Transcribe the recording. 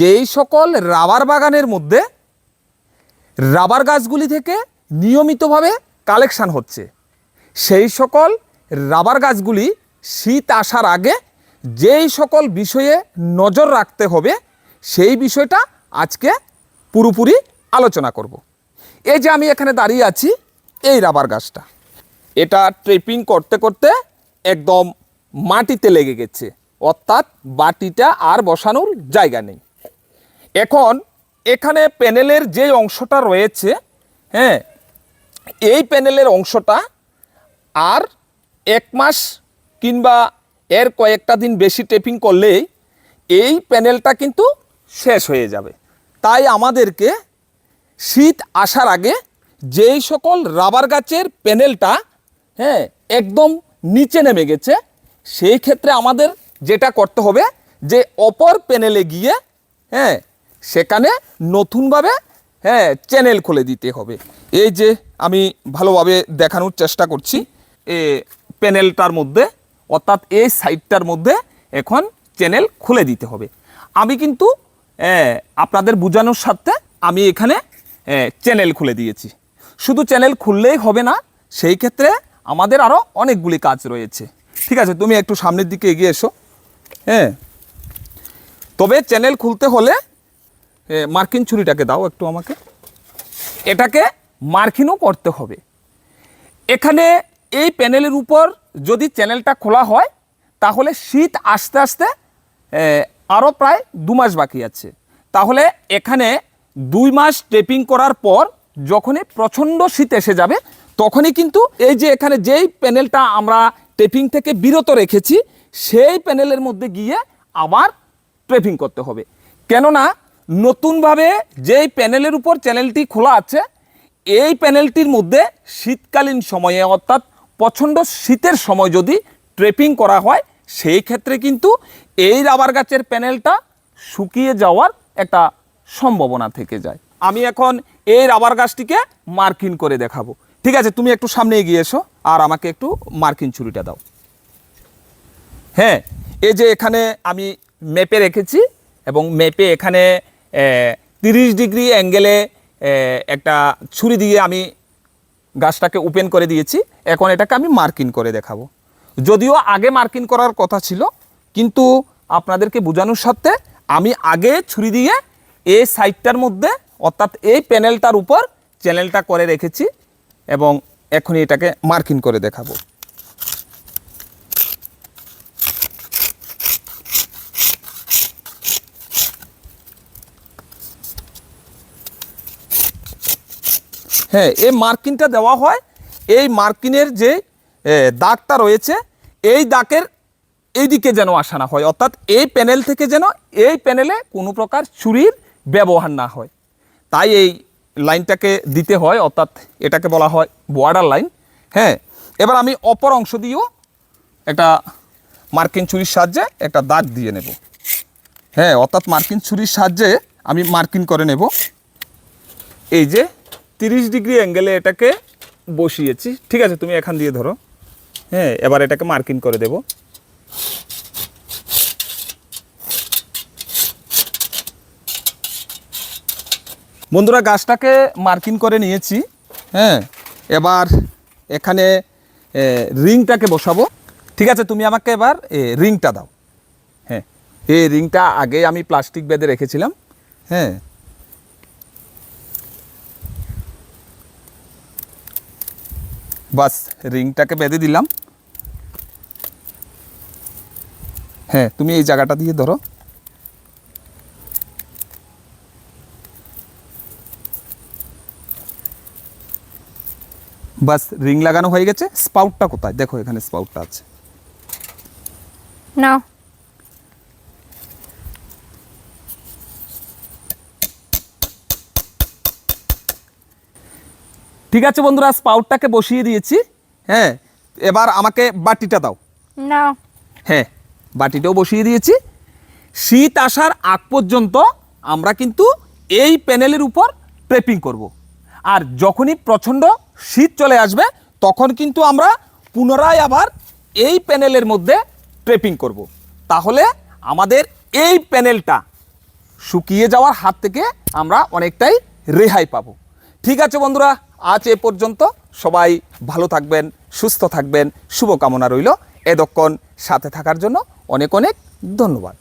যেই সকল রাবার বাগানের মধ্যে রাবার গাছগুলি থেকে নিয়মিতভাবে কালেকশান হচ্ছে, সেই সকল রাবার গাছগুলি শীত আসার আগে যেই সকল বিষয়ে নজর রাখতে হবে, সেই বিষয়টা আজকে পুরোপুরি আলোচনা করব। এই যে আমি এখানে দাঁড়িয়ে আছি, এই রাবার গাছটা, এটা ট্রেপিং করতে করতে একদম মাটিতে লেগে গেছে, অর্থাৎ বাটিটা আর বসানোর জায়গা নেই। এখন এখানে প্যানেলের যে অংশটা রয়েছে হ্যাঁ এই প্যানেলের অংশটা আর এক মাস কিংবা এর কয়েকটা দিন বেশি টেপিং করলেই এই প্যানেলটা কিন্তু শেষ হয়ে যাবে। তাই আমাদেরকে শীত আসার আগে যেই সকল রাবার গাছের প্যানেলটা হ্যাঁ একদম নিচে নেমে গেছে, সেই ক্ষেত্রে আমাদের যেটা করতে হবে যে অপর প্যানেলে গিয়ে হ্যাঁ সেখানে নতুনভাবে হ্যাঁ চ্যানেল খুলে দিতে হবে। এই যে আমি ভালোভাবে দেখানোর চেষ্টা করছি, এ প্যানেলটার মধ্যে, অর্থাৎ এই সাইডটার মধ্যে এখন চ্যানেল খুলে দিতে হবে। আমি কিন্তু আপনাদের বোঝানোর সাথে আমি এখানে চ্যানেল খুলে দিয়েছি। শুধু চ্যানেল খুললেই হবে না, সেই ক্ষেত্রে আমাদের আরও অনেকগুলি কাজ রয়েছে। ঠিক আছে, তুমি একটু সামনের দিকে এগিয়ে এসো। হ্যাঁ। তবে চ্যানেল খুলতে হলে মার্কিন ছুরিটাকে দাও একটু আমাকে। এটাকে মার্কিনও করতে হবে। এখানে এই প্যানেলের উপর যদি চ্যানেলটা খোলা হয়, তাহলে শীত আস্তে আস্তে আরও প্রায় দু মাস বাকি আছে। তাহলে এখানে দুই মাস টেপিং করার পর যখনই প্রচণ্ড শীত এসে যাবে, তখনই কিন্তু এই যে এখানে যেই প্যানেলটা আমরা টেপিং থেকে বিরত রেখেছি, সেই প্যানেলের মধ্যে গিয়ে আবার ট্রেপিং করতে হবে। কেননা নতুনভাবে যেই প্যানেলের উপর চ্যানেলটি খোলা আছে, এই প্যানেলটির মধ্যে শীতকালীন সময়ে, অর্থাৎ প্রচণ্ড শীতের সময় যদি ট্রেপিং করা হয়, সেই ক্ষেত্রে কিন্তু এই রাবার গাছের প্যানেলটা শুকিয়ে যাওয়ার একটা সম্ভাবনা থেকে যায়। আমি এখন এই রাবার গাছটিকে মার্কিন করে দেখাবো। ঠিক আছে, তুমি একটু সামনে এগিয়ে এসো আর আমাকে একটু মার্কিন ছুরিটা দাও। হ্যাঁ এই যে এখানে আমি মেপে রেখেছি এবং মেপে এখানে তিরিশ ডিগ্রি অ্যাঙ্গেলে একটা ছুরি দিয়ে আমি গাছটাকে ওপেন করে দিয়েছি। এখন এটাকে আমি মার্কিং করে দেখাবো। যদিও আগে মার্কিং করার কথা ছিল, কিন্তু আপনাদেরকে বোঝানোর সাথে আমি আগে ছুরি দিয়ে এই সাইডটার মধ্যে, অর্থাৎ এই প্যানেলটার উপর চ্যানেলটা করে রেখেছি এবং এখনই এটাকে মার্কিং করে দেখাবো। হ্যাঁ এই মার্কিনটা দেওয়া হয়। এই মার্কিনের যে দাগটা রয়েছে, এই দাগের এইদিকে যেন আসা না হয়। অর্থাৎ এই প্যানেল থেকে যেন এই প্যানেলে কোনো প্রকার চুরির ব্যবহার না হয়। তাই এই লাইনটাকে দিতে হয়, অর্থাৎ এটাকে বলা হয় বর্ডার লাইন হ্যাঁ এবার আমি অপর অংশ দিয়েও একটা মার্কিন ছুরির সাহায্যে একটা দাগ দিয়ে নেব। হ্যাঁ অর্থাৎ মার্কিন ছুরির সাহায্যে আমি মার্কিন করে নেব। এই যে তিরিশ ডিগ্রি অ্যাঙ্গেলে এটাকে বসিয়েছি। ঠিক আছে, তুমি এখান দিয়ে ধরো। হ্যাঁ এবার এটাকে মার্কিং করে দেব। বন্ধুরা, গাছটাকে মার্কিং করে নিয়েছি। হ্যাঁ এবার এখানে রিংটাকে বসাবো। ঠিক আছে, তুমি আমাকে এবার রিংটা দাও। হ্যাঁ এই রিংটা আগে আমি প্লাস্টিক বেঁধে রেখেছিলাম। হ্যাঁ বাস, রিংটাকে বেঁধে দিলাম। হ্যাঁ তুমি এই জায়গাটা দিয়ে ধরো। বাস, রিং লাগানো হয়ে গেছে। স্পাউটটা কোথায়? দেখো এখানে স্পাউটটা আছে। নাও। ঠিক আছে বন্ধুরা স্পাউটটাকে বসিয়ে দিয়েছি। হ্যাঁ এবার আমাকে বাটিটা দাও। নাও। হ্যাঁ বাটিটাও বসিয়ে দিয়েছি। শীত আসার আগ পর্যন্ত আমরা কিন্তু এই প্যানেলের উপর ট্রেপিং করব। আর যখনই প্রচণ্ড শীত চলে আসবে তখন কিন্তু আমরা পুনরায় আবার এই প্যানেলের মধ্যে ট্রেপিং করব। তাহলে আমাদের এই প্যানেলটা শুকিয়ে যাওয়ার হাত থেকে আমরা অনেকটাই রেহাই পাবো। ঠিক আছে বন্ধুরা আজ এ পর্যন্ত সবাই ভালো থাকবেন, সুস্থ থাকবেন, শুভকামনা রইল। এদক্ষণ সাথে থাকার জন্য অনেক অনেক ধন্যবাদ।